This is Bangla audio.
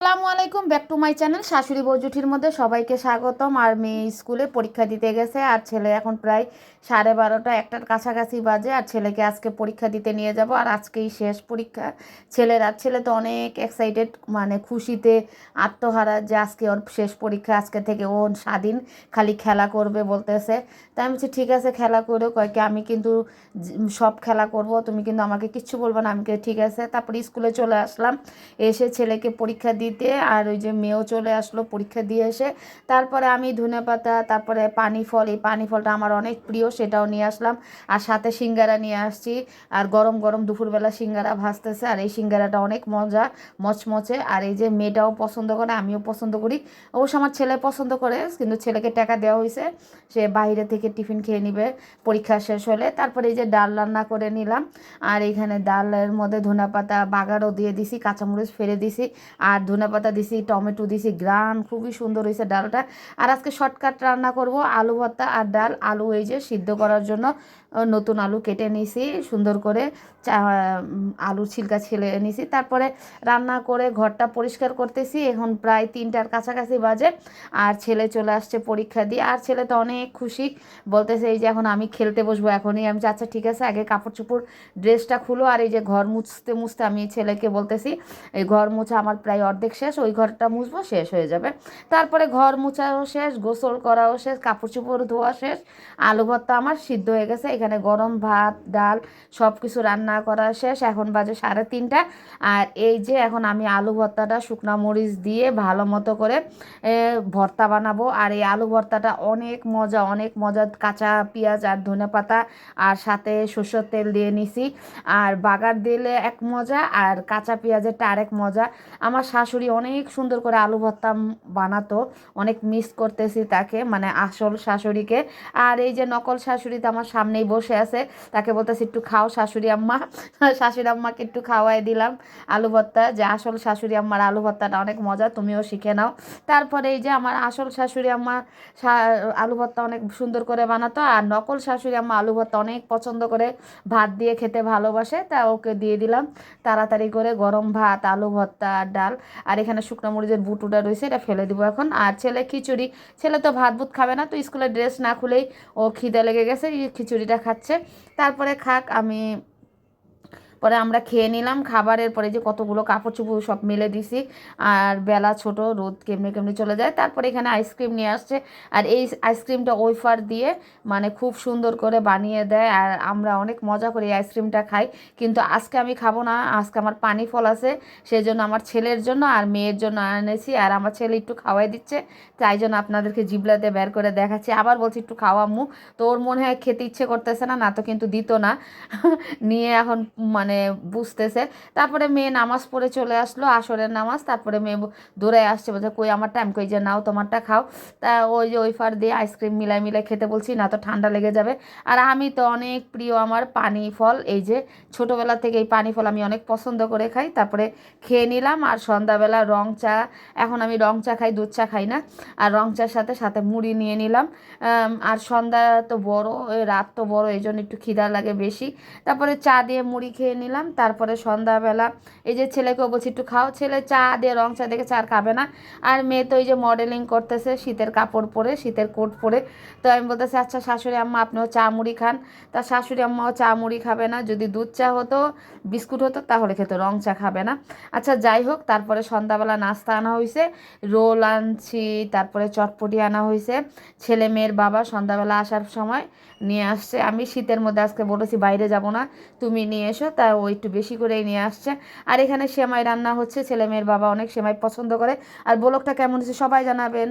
আসসালামু আলাইকুম, ব্যাক টু মাই চ্যানেল শাশুড়ি বৌজুঠির মধ্যে সবাইকে স্বাগতম। আর মেয়ে স্কুলে পরীক্ষা দিতে গেছে, আর ছেলে এখন প্রায় সাড়ে বারোটা, একটার কাছাকাছি বাজে, আর ছেলেকে আজকে পরীক্ষা দিতে নিয়ে যাব। আর আজকেই শেষ পরীক্ষা। ছেলের, আর ছেলে তো অনেক এক্সাইটেড মানে খুশিতে আত্মহারা যে আজকে ওর শেষ পরীক্ষা, আজকে থেকে ও স্বাধীন, খালি খেলা করবে বলতেছে। তাই আমি বলছি, ঠিক আছে, খেলা করো। কয়েকে আমি কিন্তু সব খেলা করব, তুমি কিন্তু আমাকে কিচ্ছু বলব না। আমি ঠিক আছে। তারপরে স্কুলে চলে আসলাম। এসে ছেলেকে পরীক্ষা দিতে আর ওই যে মেয়েও চলে আসলো পরীক্ষা দিয়ে এসে। তারপরে আমি ধনে পাতা তারপরে পানি ফল এই পানি ফলটা আমার অনেক প্রিয়, সেটাও নিয়ে আসলাম। আর সাথে সিঙ্গারা নিয়ে আসছি। আর গরম গরম দুপুরবেলা সিঙ্গারা ভাজতেছে, আর এই সিঙ্গারাটা অনেক মজা, মচমচে। আর এই যে মেয়েটাও পছন্দ করে, আমিও পছন্দ করি। অবশ্য আমার ছেলে পছন্দ করে, কিন্তু ছেলেকে টাকা দেওয়া হয়েছে সে বাইরে থেকে টিফিন খেয়ে নিবে, পরীক্ষা শেষ হলে। তারপরে এই যে ডাল রান্না করে নিলাম। আর এখানে ডালের মধ্যে ধনে পাতা বাগারও দিয়ে দিছি, কাঁচামরিচ ফেলে দিছি। আর ধনে পাতা দিছি, টমেটো দিছি গ্রান খুবই সুন্দর হয়েছে ডালটা। আর আজকে শর্টকাট রান্না করব, আলু ভর্তা আর ডাল। আলু এই যে সিদ্ধ করার জন্য নতুন আলু কেটে নিছি, সুন্দর করে আলুর ছিলকা ছেলে নিছি। তারপরে রান্না করে ঘরটা পরিষ্কার করতেছি, এখন প্রায় তিনটার কাছাকাছি বাজে, আর ছেলে চলে আসছে পরীক্ষা দিয়ে। আর ছেলে তো অনেক খুশি, বলতেছে, এই যে এখন আমি খেলতে বসবো, এখনই। আমি আচ্ছা ঠিক আছে, আগে কাপড় চোপড় ড্রেসটা খুলো। আর এই যে ঘর মুছতে মুছতে আমি ছেলেকে বলতেছি, এই ঘর মুছা আমার প্রায় অর্ধেক শেষ, ওই ঘরটা মুছবো, শেষ হয়ে যাবে। তারপরে ঘর মুছাও শেষ, গোসল করাও শেষ কাপড় চোপড় ধোয়া শেষ, আলু ভর্তা আমার সিদ্ধ হয়ে গেছে। এখানে গরম ভাত, ডাল সব কিছু রান্না করা শেষ। এখন বাজে সাড়ে তিনটা। আর এই যে এখন আমি আলু ভর্তাটা শুকনো মরিচ দিয়ে ভালো মতো করে ভর্তা বানাবো। আর এই আলু ভর্তাটা অনেক মজা অনেক মজা। কাঁচা পেঁয়াজ আর ধনে পাতা আর সাথে সর্ষের তেল দিয়ে নিছি। আর বাগার দিলে এক মজা, আর কাঁচা পেঁয়াজেরটা আরেক মজা। আমার শাশুড়ি অনেক সুন্দর করে আলু ভর্তা বানাতো, অনেক মিস করতেছি তাকে মানে আসল শাশুড়িকে। আর এই যে নকল শাশুড়ি তো আমার সামনেই বসে আছে, তাকে বলতেছি, একটু খাও শাশুড়ি আম্মা। শাশুড়ি আম্মাকে একটু খাওয়াই দিলাম আলু ভর্তা, যে আসল শাশুড়ি আম্মার আলু ভর্তাটা অনেক মজা, তুমিও শিখে নাও। তারপরে এই যে আমার আসল শাশুড়ি আম্মা আলু ভর্তা অনেক সুন্দর করে বানাতো, আর নকল শাশুড়ি আম্মা আলু ভর্তা অনেক পছন্দ করে ভাত দিয়ে খেতে ভালোবাসে, তা ওকে দিয়ে দিলাম। তাড়াতাড়ি করে গরম ভাত, আলু ভর্তা, ডাল আর এখানে শুকনো মরিচের বুটুটা রয়েছে, এটা ফেলে দিব এখন। আর ছেলে খিচুড়ি, ছেলে তো ভাত ভুত খাবে না, তো স্কুলের ড্রেস না খুলেই ও খিদে লেগে গেছে খিচুড়িটা খাচ্ছে। তারপরে খাক আমি পরে আমরা খেয়ে নিলাম। খাবারের পরে যে কতগুলো কাপড় চুপড় সব মেলে দিছি, আর বেলা ছোট, রোদ কেমনি কেমনি চলে যায়। তারপরে এখানে আইসক্রিম নিয়ে আসছে। আর এই আইসক্রিমটা ওয়েফার দিয়ে মানে খুব সুন্দর করে বানিয়ে দেয়। আর আমরা অনেক মজা করে আইসক্রিমটা খাই। কিন্তু আজকে আমি খাব না। আজকে আমার পানি ফল আছে সেই জন্য আমার ছেলের জন্য আর মেয়ের জন্য এনেছি আর আমার ছেলে একটু খাওয়াই দিচ্ছে। তাই জন্য আপনাদেরকে জিবলাতে বের করে দেখাচ্ছি। আবার বলছি একটু খাওয়া মু তো ওর মনে হয় খেতে ইচ্ছে করতেছে না না তো কিন্তু দিত না। নিয়ে এখন মানে মানে বুঝতেছে। তারপরে মেয়ে নামাজ পড়ে চলে আসলো, আসরের নামাজ। তারপরে মেয়ে দৌড়ে আসছে, বলছে, কই আমার টাইম কই যে? নাও তোমারটা খাও। তা ওই যে ওই ফার দিয়ে আইসক্রিম মিলাই মিলাই খেতে বলছি, না তো ঠান্ডা লেগে যাবে। আর আমি তো অনেক প্রিয় আমার পানি ফল, এই যে ছোটোবেলা থেকে এই পানি ফল আমি অনেক পছন্দ করে খাই। তারপরে খেয়ে নিলাম, আর সন্ধ্যাবেলা রং চা, এখন আমি রং চা খাই, দুধ চা খাই না। আর রং চার সাথে সাথে মুড়ি নিয়ে নিলাম। আর সন্ধ্যা তো বড় রাত তো বড়, এই জন্য একটু খিদা লাগে বেশি। তারপরে চা দিয়ে মুড়ি খেয়ে নিলাম, তারপরে সন্ধ্যাবেলা এই যে ছেলেকেও বলছি, একটু খাও, ছেলে চা দিয়ে রং চা দেখে চা আর খাবে না। আর মেয়ে তো ওই যে মডেলিং করতেছে, শীতের কাপড় পরে, শীতের কোট পরে। তো আমি বলতেছি আচ্ছা শাশুড়ি আম্মা, আপনিও চা মুড়ি খান। তা শাশুড়ি আম্মাও চা মুড়ি খাবে না, যদি দুধ চা হতো, বিস্কুট হতো, তাহলে খেতো রং চা খাবে না। আচ্ছা যাই হোক, তারপরে সন্ধ্যাবেলা নাস্তা আনা হয়েছে রোল আনছি, তারপরে চটপটি আনা হয়েছে ছেলে মেয়ের বাবা সন্ধ্যাবেলা আসার সময় নিয়ে আসছে। আমি শীতের মধ্যে আজকে বলেছি, বাইরে যাব না, তুমি নিয়ে এসো। তা ও একটু বেশি করেই নিয়ে আসছে। আর এখানে সেমাই রান্না হচ্ছে ছেলে মেয়ের বাবা অনেক সেমাই পছন্দ করে। আর ব্লগটা কেমন হচ্ছে সবাই জানাবেন।